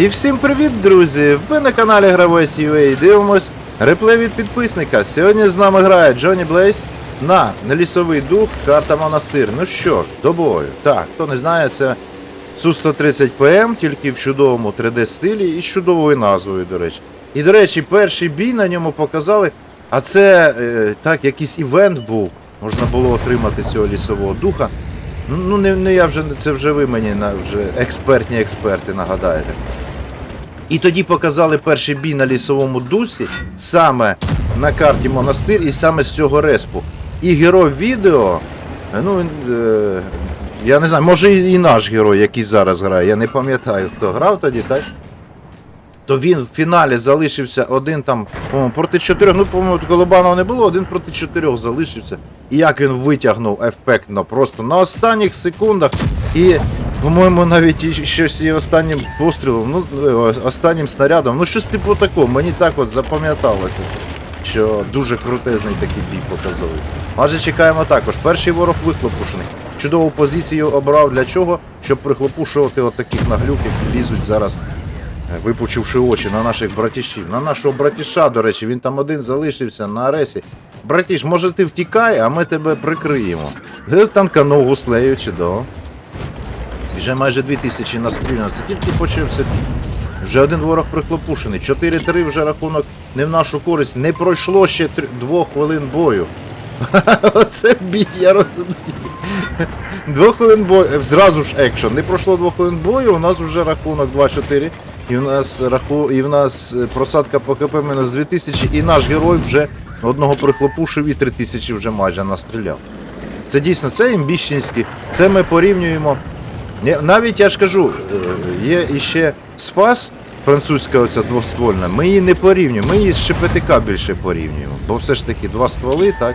І всім привіт, друзі! Ви на каналі Гравець UA дивимось реплей від підписника. Сьогодні з нами грає Джонні Блейз на лісовий дух, карта Монастир. Ну що до бою. Так, хто не знає, це Су-130 ПМ, тільки в чудовому 3D стилі і з чудовою назвою, до речі. І, до речі, перший бій на ньому показали. А це е, так, якийсь івент був. Можна було отримати цього лісового духа. Ну не, не я вже це вже ви мені на вже експертні експерти нагадаєте. І тоді показали перший бій на лісовому дусі саме на карті Монастир і саме з цього респу. І герой відео, ну е, я не знаю, може і наш герой, який зараз грає, я не пам'ятаю, хто грав тоді, так? То він в фіналі залишився один там, проти чотирьох. Ну, по-моєму, Колобанова не було, один проти чотирьох залишився. І як він витягнув ефектно, просто на останніх секундах. І, по-моєму, навіть і щось і останнім пострілом, ну, е, останнім снарядом, ну щось типу такого, мені так от запам'яталося. Що дуже крутезний такий бій показовий. Адже чекаємо також. Перший ворог вихлопушений. Чудову позицію обрав для чого? Щоб прихлопушувати от таких які лізуть зараз Е, випучивши очі на наших братішів. На нашого братіша, до речі, він там один залишився на аресі. Братіш, може ти втікай, а ми тебе прикриємо. Е, Танканув гуслею, чудово. Вже майже 2000 настріляно, це тільки почався бій. Вже один ворог прихлопушений. 4-3 вже рахунок не в нашу користь. Не пройшло ще три- двох хвилин бою. Оце бій, я розумію. Двох хвилин бою. е, Зразу ж екшен. Не пройшло двох хвилин бою, у нас вже рахунок 2-4. І в нас раху... і в нас е, просадка по КП мінус 2000, і наш герой вже одного прихлопушив і 3000 вже майже настріляв. Це дійсно, це імбіщенські. Це ми порівнюємо. Навіть я ж кажу, е, є іще спас, французька оця двоствольна, ми її не порівнюємо, ми її з ШПТК більше порівнюємо. Бо все ж таки два стволи, так?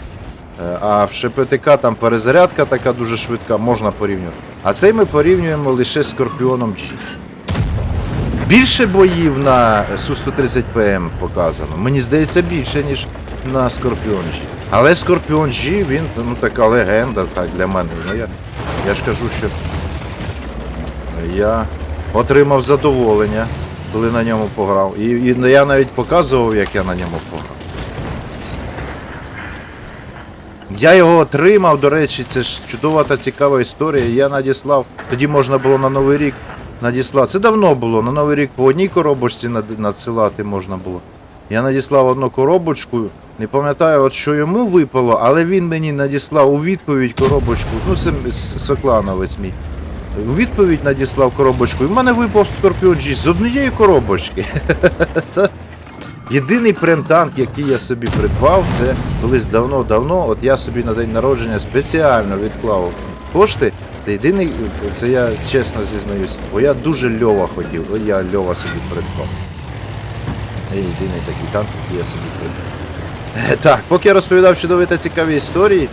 Е, А в ШПТК там перезарядка така дуже швидка, можна порівнювати. А цей ми порівнюємо лише з Скорпіоном G. Більше боїв на Су-130 ПМ показано. Мені здається, більше, ніж на Скорпіон G. Але Скорпіон G, він ну, така легенда так, для мене. Ну, я, я ж кажу, що я отримав задоволення, коли на ньому пограв. І, і я навіть показував, як я на ньому пограв. Я його отримав, до речі, це ж чудова та цікава історія. Я надіслав, тоді можна було на Новий рік надіслати. Це давно було, на Новий рік по одній коробочці надсилати можна було. Я надіслав одну коробочку, не пам'ятаю, от що йому випало, але він мені надіслав у відповідь коробочку. Ну, це Соклановець мій. У відповідь надіслав коробочку, і в мене випав Scorpion G з однієї коробочки. Єдиний прем-танк, який я собі придбав, це колись давно-давно. От я собі на день народження спеціально відклав кошти. Це єдиний, це я чесно зізнаюся, бо я дуже льова хотів, я льова собі придбав. Це єдиний такий танк, який я собі придбав. Е, Так, поки я розповідав чудові та цікаві історії,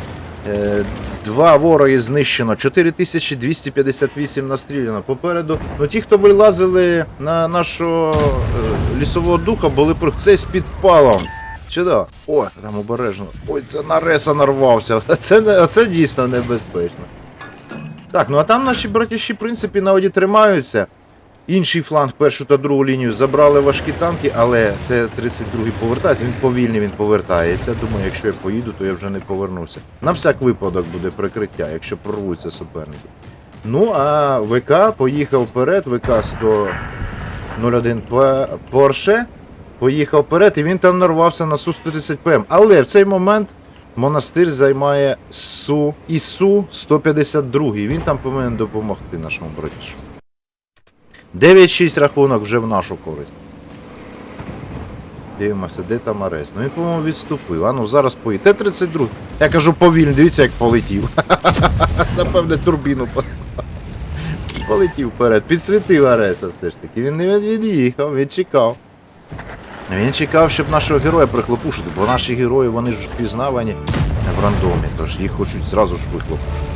е, два вороги знищено, 4258 настріляно. Попереду, ну ті, хто вилазили на нашого е, лісового духа, були про це з підпалом. Чудово. О, там обережно. Ой, це на реса нарвався. Це, це дійсно небезпечно. Так, ну а там наші братіші, в принципі, на воді тримаються. Інший фланг, першу та другу лінію забрали важкі танки, але Т-32 повертається, він повільний, він повертається. Думаю, якщо я поїду, то я вже не повернуся. На всяк випадок буде прикриття, якщо прорвуться суперники. Ну, а ВК поїхав вперед, ВК 101 Порше поїхав вперед, і він там нарвався на Су-130 ПМ. Але в цей момент монастир займає Су і Су 152. Він там повинен допомогти нашому братішу. 9-6 рахунок вже в нашу користь. Дивимося, де там арест. Ну він, по-моєму, відступив. А ну зараз поїде. Т-32. Я кажу повільно, дивіться, як полетів. Напевне, турбіну поставив. Полетів вперед, підсвітив Ареса все ж таки. Він не від'їхав, він чекав. Він чекав, щоб нашого героя прихлопушити, бо наші герої вони ж впізнавані в рандомі, тож їх хочуть зразу ж вихлопушити.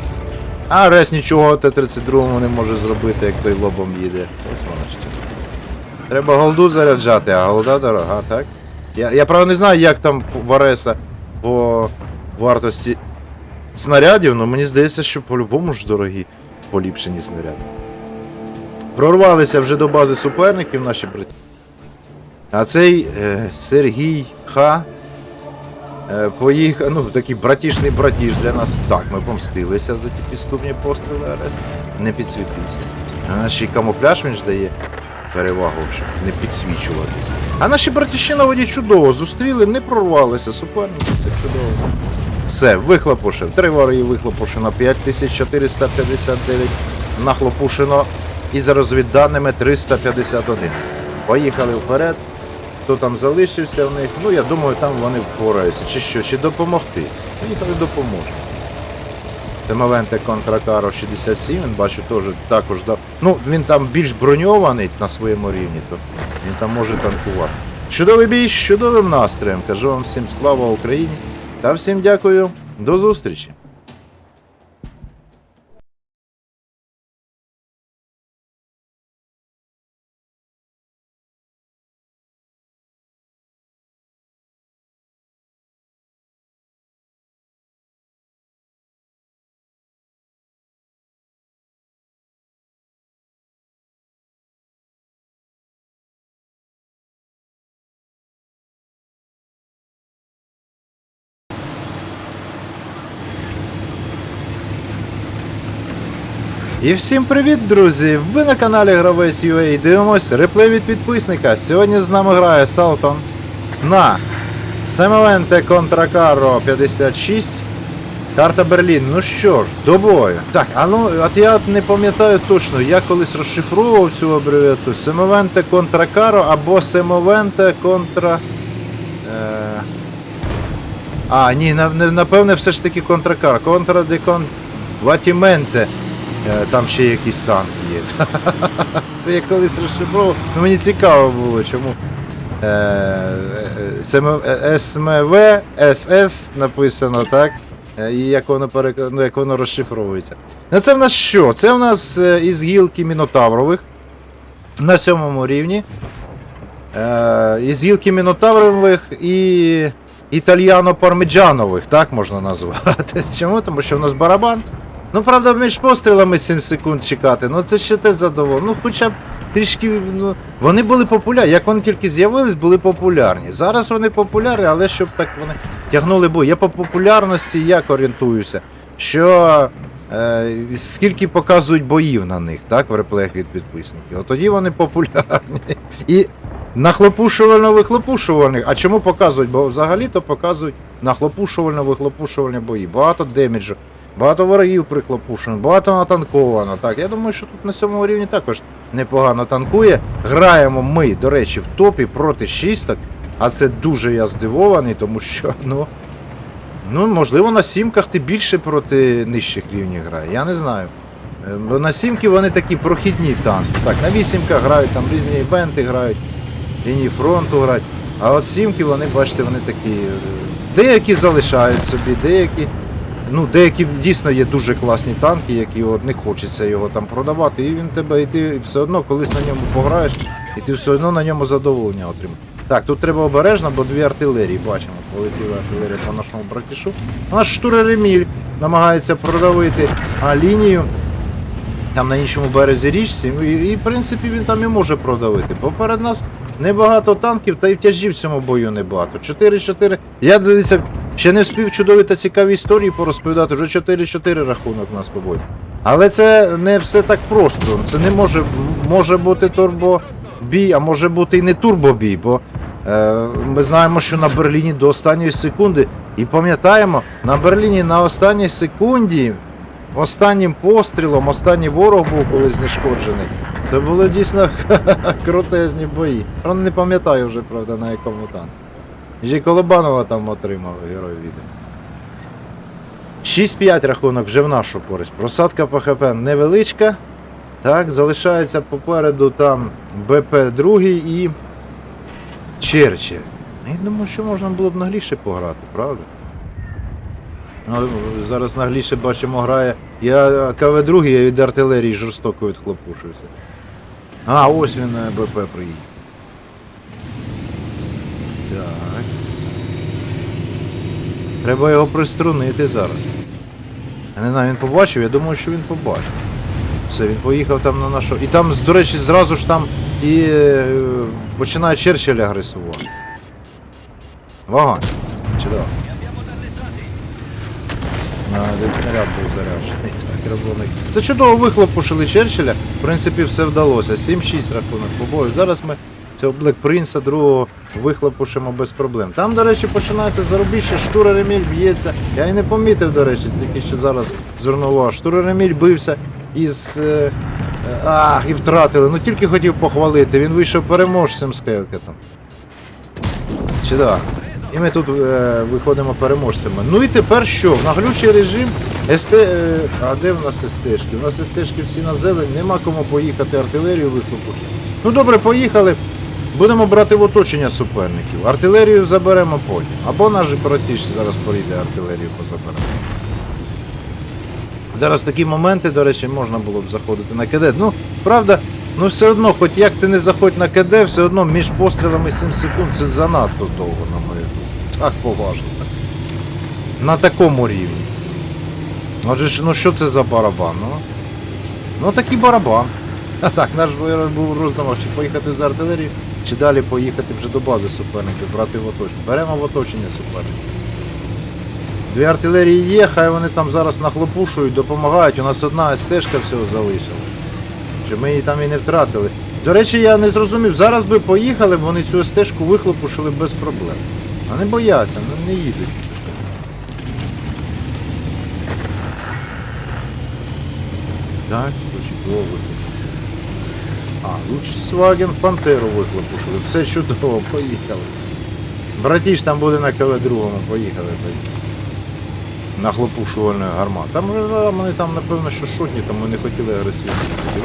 А Рес нічого Т-32 не може зробити, як той лобом їде. Ось воно що. Треба голду заряджати, а голда дорога, так? Я, я правда не знаю, як там в Ареса по вартості снарядів, але мені здається, що по-любому ж дорогі поліпшені снаряди. Прорвалися вже до бази суперників наші брати. А цей е, Сергій е, поїхав, ну такий братішний братіш для нас. Так, ми помстилися за ті підступні постріли РС. Не підсвітився. А наш камуфляж він ж дає перевагу, щоб не підсвічуватися. А наші братіші на воді чудово зустріли, не прорвалися суперники, це чудово. Все, вихлопушив. Три вари вихлопушено 5459 нахлопушено. І за розвідданими 351. Поїхали вперед. Хто там залишився в них? Ну я думаю, там вони впораються. Чи що, чи допомогти? Поїхали допоможемо. Темовенте Контракаро 67, він бачу теж також дав. Ну, він там більш броньований на своєму рівні, то він там може танкувати. Чудовий бій з чудовим настроєм. Кажу вам всім слава Україні та всім дякую. До зустрічі. І всім привіт, друзі! Ви на каналі Гравець UA дивимось реплей від підписника. Сьогодні з нами грає Салтон на Семеленте Контракаро 56. Карта Берлін. Ну що ж, до бою. Так, а ну, от я не пам'ятаю точно, я колись розшифровував цю абревіатуру. Семовенте Контракаро або Семовенте контра. Е... А, ні, на- на- напевне, все ж таки контракар. Контра де кон... Ватіменте. Е, Там ще якийсь танк є. Це я колись розшифровував. Ну мені цікаво було, чому. Е, е, СМ- СМВ, СС написано, так? І як воно перек... ну, як воно розшифровується. Ну це в нас що? Це в нас із гілки Мінотаврових на сьомому рівні. Із гілки Мінотаврових і італьяно-пармеджанових, так можна назвати. Чому? Тому що в нас барабан. Ну, правда, між пострілами 7 секунд чекати, ну це ще те задоволено. Ну, хоча б трішки. Ну, вони були популярні. Як вони тільки з'явились, були популярні. Зараз вони популярні, але щоб так вони тягнули бой. Я по популярності як орієнтуюся, що е, скільки показують боїв на них, так, в реплеях від підписників. От тоді вони популярні. І нахлопушувально-вихлопушувальних. А чому показують? Бо взагалі-то показують нахлопушувально-вихлопушувальні бої. Багато деміджу. Багато ворогів приклопушено, багато натанковано. Так, я думаю, що тут на сьомому рівні також непогано танкує. Граємо ми, до речі, в топі проти шісток, а це дуже я здивований, тому що, ну. Ну, можливо, на сімках ти більше проти нижчих рівнів грає. Я не знаю. Е, Бо на сімки вони такі прохідні танки. Так, на вісімках грають, там різні івенти грають, лінії фронту грають. А от сімки, вони, бачите, вони такі. е, Деякі залишають собі, деякі. Ну, деякі дійсно є дуже класні танки, які от не хочеться його там продавати, і він тебе, і ти все одно колись на ньому пограєш, і ти все одно на ньому задоволення отримаєш. Так, тут треба обережно, бо дві артилерії бачимо. Полетіла артилерія по нашому братішу. Наш штурер Еміль намагається продавити а, лінію. Там на іншому березі річці, і, і в принципі він там і може продавити. Поперед нас небагато танків, та й тяжів в цьому бою небагато. 4-4. Я дивіться, ще не встиг чудові та цікаві історії порозповідати, вже 4-4 рахунок у нас побой. Але це не все так просто. Це не може, може бути турбобій, а може бути і не турбобій, бо е, ми знаємо, що на Берліні до останньої секунди. І пам'ятаємо, на Берліні на останній секунді останнім пострілом, останній ворог був коли знешкоджений. Це були дійсно крутезні бої. Не пам'ятаю вже, правда, на якому Ще Колобанова там отримав герой відео. 6-5 рахунок вже в нашу користь. Просадка по ХП невеличка. Так, залишається попереду там БП 2 і Черчилль. Я думаю, що можна було б нагліше пограти, правда? Ну, зараз нагліше бачимо грає. Я КВ-2, я від артилерії жорстоко відхлопушився. А, ось він БП приїхав. Так. Треба його приструнити зараз. Я не знаю, він побачив, я думаю, що він побачив. Все, він поїхав там на нашу. І там, до речі, зразу ж там і е, починає Черчилль агресувати. Вогонь. Чудово. Один снаряд був заряджений. Це чудово вихлопушили Черчилля. В принципі, все вдалося. 7-6 рахунок побою. Зараз ми цього Блек Принца другого вихлопушимо без проблем. Там, до речі, починається зарубіще, Штура Реміль б'ється. Я і не помітив, до речі, тільки що зараз звернув увагу. Штура Реміль бився із. е, е, Ах, і втратили. Ну тільки хотів похвалити. Він вийшов переможцем з Хелкетом. Чудово. І ми тут е, виходимо переможцями. Ну і тепер що? В наглючий режим СТ. Е, а де в нас СТшки? У нас СТшки всі на зелень, нема кому поїхати артилерію вихлопушити. Ну добре, поїхали. Будемо брати в оточення суперників. Артилерію заберемо потім. Або наш братіш зараз прийде артилерію позаберемо. Зараз такі моменти, до речі, можна було б заходити на КД. Ну, правда, ну все одно, хоч як ти не заходь на КД, все одно між пострілами 7 секунд це занадто довго, на мою думку. Так поважно. На такому рівні. Отже, ну що це за барабан? Ну, ну такий барабан. А так, наш був роздумав, чи поїхати з артилерії, чи далі поїхати вже до бази суперників, брати в оточення. Беремо в оточення суперників. Дві артилерії є, хай вони там зараз нахлопушують, допомагають. У нас одна стежка всього залишила. Щоб ми її там і не втратили. До речі, я не зрозумів, зараз би поїхали, вони цю стежку вихлопушили без проблем. А не бояться, ну не їдуть. Так, чудово А, Volkswagen Пантеру вихлопушили. Все чудово, поїхали. Братіш там буде на КВ другому, поїхали. поїхали. На хлопушувальної гармати. Там вони там, напевно, що шотні, там вони хотіли агресивно.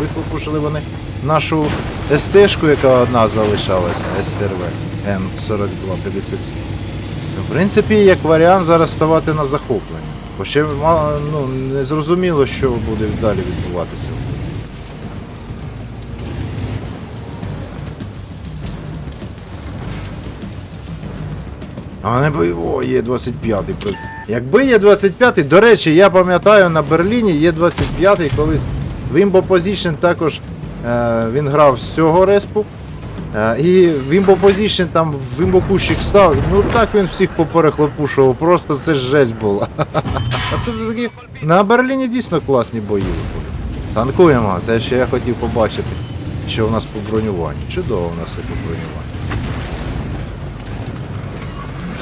Вихлопушили вони нашу СТ-шку, яка одна залишалася, СТРВ М4257. В принципі, як варіант зараз ставати на захоплення. Бо ще ну, не зрозуміло, що буде далі відбуватися. А не бо о, є 25-й. Якби є 25-й, до речі, я пам'ятаю на Берліні є 25-й, колись в Imbo також е, він грав з цього респу. Е, і в Imbo там в Imbo кущик став, ну так він всіх поперехлопушував, просто це жесть була. А тут такі на Берліні дійсно класні бої були. Танкуємо, це ще я хотів побачити, що у нас по бронюванню. Чудово у нас все по бронюванню.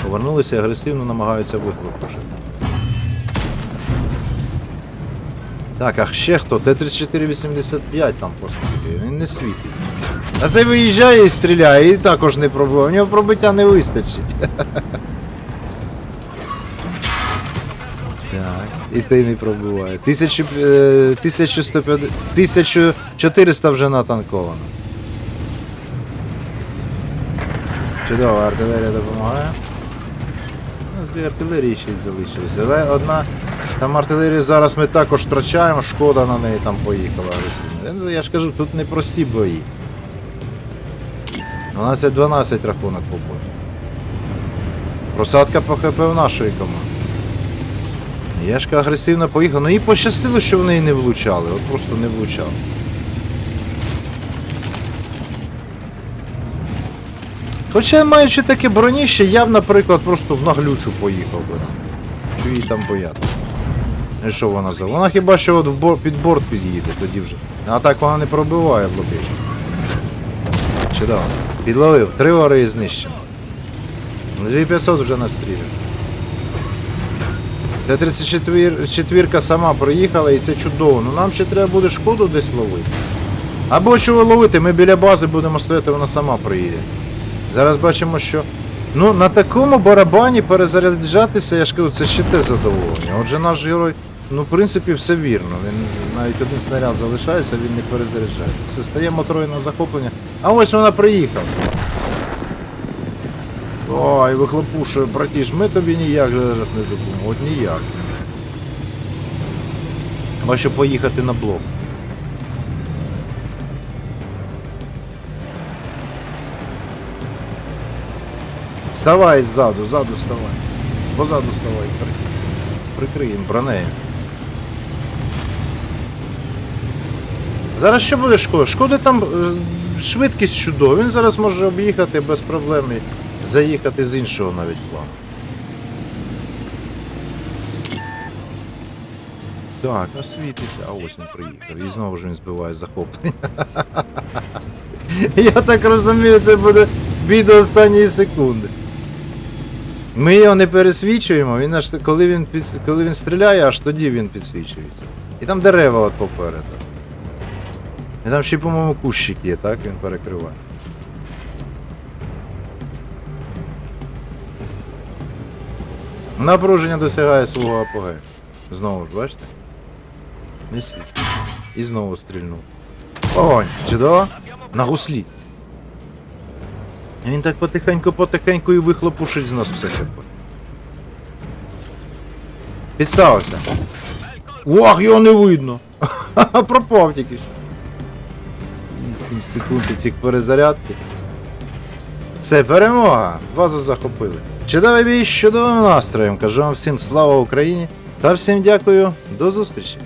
Повернулися і агресивно намагаються вихлопушити. Так, а ще хто? Т-3485 там поставив, він не світиться. А це виїжджає і стріляє, і також не пробиває. У нього пробиття не вистачить. Так, і ти не пробиває. 1000, е, 1150 1400 вже натанковано. Чудово, артилерія допомагає. Ну, артилерії ще й залишилися. Але одна. Там артилерію зараз ми також втрачаємо, шкода на неї там поїхала агресивно. Я ж кажу, тут непрості бої. 12-12 рахунок по бою. Просадка по ХП в нашої команди. Єшка агресивно поїхав. Ну їй пощастило, що вони її не влучали. От просто не влучали. Хоча маючи таке броніще, я б, наприклад, просто в наглючу поїхав би. Що її там боятися. І що вона за? Вона хіба що от в бор... під борт під'їде, тоді вже. А так вона не пробиває блокиш. Чудово. Підловив. Три ори і знищено. 2500 вже настріляв. Т-34 сама проїхала і це чудово. Ну нам ще треба буде шкоду десь ловити. Або чого ловити, ми біля бази будемо стояти, вона сама приїде. Зараз бачимо, що. Ну, на такому барабані перезаряджатися, я ж кажу, це ще те задоволення. Отже, наш герой, ну, в принципі, все вірно. Він навіть один снаряд залишається, він не перезаряджається. Все, стає моторою на захоплення. А ось вона приїхала. Ой, вихлопушує, братіш, ми тобі ніяк зараз не допоможемо. От ніяк. Що поїхати на блок. Вставай ззаду, ззаду вставай. Позаду вставай. При- Прикриємо бронею. Зараз що буде шкода? Шкода там е, швидкість чудова. Він зараз може об'їхати без проблем і заїхати з іншого навіть плану. Так, а світиться, а ось він приїхав. І знову ж він збиває захоплення. Я так розумію, це буде бій до останньої секунди. Ми його не пересвічуємо, він аж коли він під, коли він стріляє, аж тоді він підсвічується. І там дерева от попереду. І там ще, по-моєму, кущик є, так? Він перекриває. Напруження досягає свого апогею. Знову ж, бачите? Не. І знову стрільнув. Огонь! Чудово? На гуслі. Він так потихеньку-потихеньку і вихлопушить з нас все хп. Підставився. Ох, його не видно. Пропав тільки що. 7 секунд цих перезарядки. Все, перемога! Базу захопили. Чудовий бій з чудовим настроєм. Кажу вам всім слава Україні та всім дякую. До зустрічі!